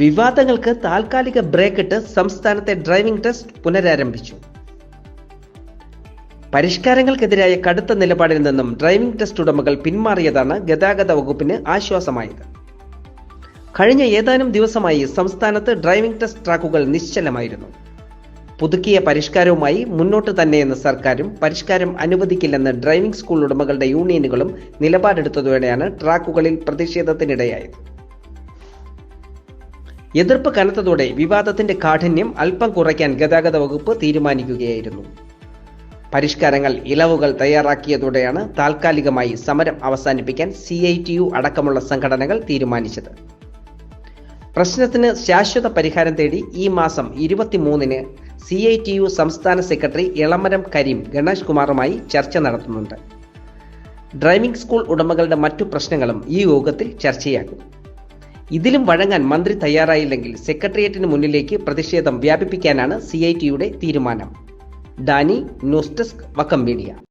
വിവാദങ്ങൾക്ക് താൽക്കാലിക ബ്രേക്ക് ഇട്ട് സംസ്ഥാനത്തെ ഡ്രൈവിംഗ് ടെസ്റ്റ് പുനരാരംഭിച്ചു. പരിഷ്കാരങ്ങൾക്കെതിരായ കടുത്ത നിലപാടിൽ നിന്നും ഡ്രൈവിംഗ് ടെസ്റ്റ് ഉടമകൾ പിന്മാറിയതാണ് ഗതാഗത വകുപ്പിന് ആശ്വാസമായത്. കഴിഞ്ഞ ഏതാനും ദിവസമായി സംസ്ഥാനത്ത് ഡ്രൈവിംഗ് ടെസ്റ്റ് ട്രാക്കുകൾ നിശ്ചലമായിരുന്നു. പുതുക്കിയ പരിഷ്കാരവുമായി മുന്നോട്ട് തന്നെയെന്ന് സർക്കാരും പരിഷ്കാരം അനുവദിക്കില്ലെന്ന് ഡ്രൈവിംഗ് സ്കൂൾ ഉടമകളുടെ യൂണിയനുകളും നിലപാടെടുത്തതോടെയാണ് ട്രാക്കുകളിൽ പ്രതിഷേധത്തിനിടയായത്. എതിർപ്പ് കനത്തതോടെ വിവാദത്തിന്റെ കാഠിന്യം അല്പം കുറയ്ക്കാൻ ഗതാഗത വകുപ്പ് തീരുമാനിക്കുകയായിരുന്നു. പരിഷ്കാരങ്ങൾ ഇളവുകൾ തയ്യാറാക്കിയതോടെയാണ് താൽക്കാലികമായി സമരം അവസാനിപ്പിക്കാൻ സി ഐ ടി യു അടക്കമുള്ള സംഘടനകൾ തീരുമാനിച്ചത്. പ്രശ്നത്തിന് ശാശ്വത പരിഹാരം തേടി ഈ മാസം ഇരുപത്തിമൂന്നിന് സി ഐ ടി യു സംസ്ഥാന സെക്രട്ടറി ഇളമരം കരീം ഗണേഷ് കുമാറുമായി ചർച്ച നടത്തുന്നുണ്ട്. ഡ്രൈവിംഗ് സ്കൂൾ ഉടമകളുടെ മറ്റു പ്രശ്നങ്ങളും ഈ യോഗത്തിൽ ചർച്ചയാകും. ഇതിലും വഴങ്ങാൻ മന്ത്രി തയ്യാറായില്ലെങ്കിൽ സെക്രട്ടേറിയറ്റിന് മുന്നിലേക്ക് പ്രതിഷേധം വ്യാപിപ്പിക്കാനാണ് സി തീരുമാനം. Dani news desk Vakkom media.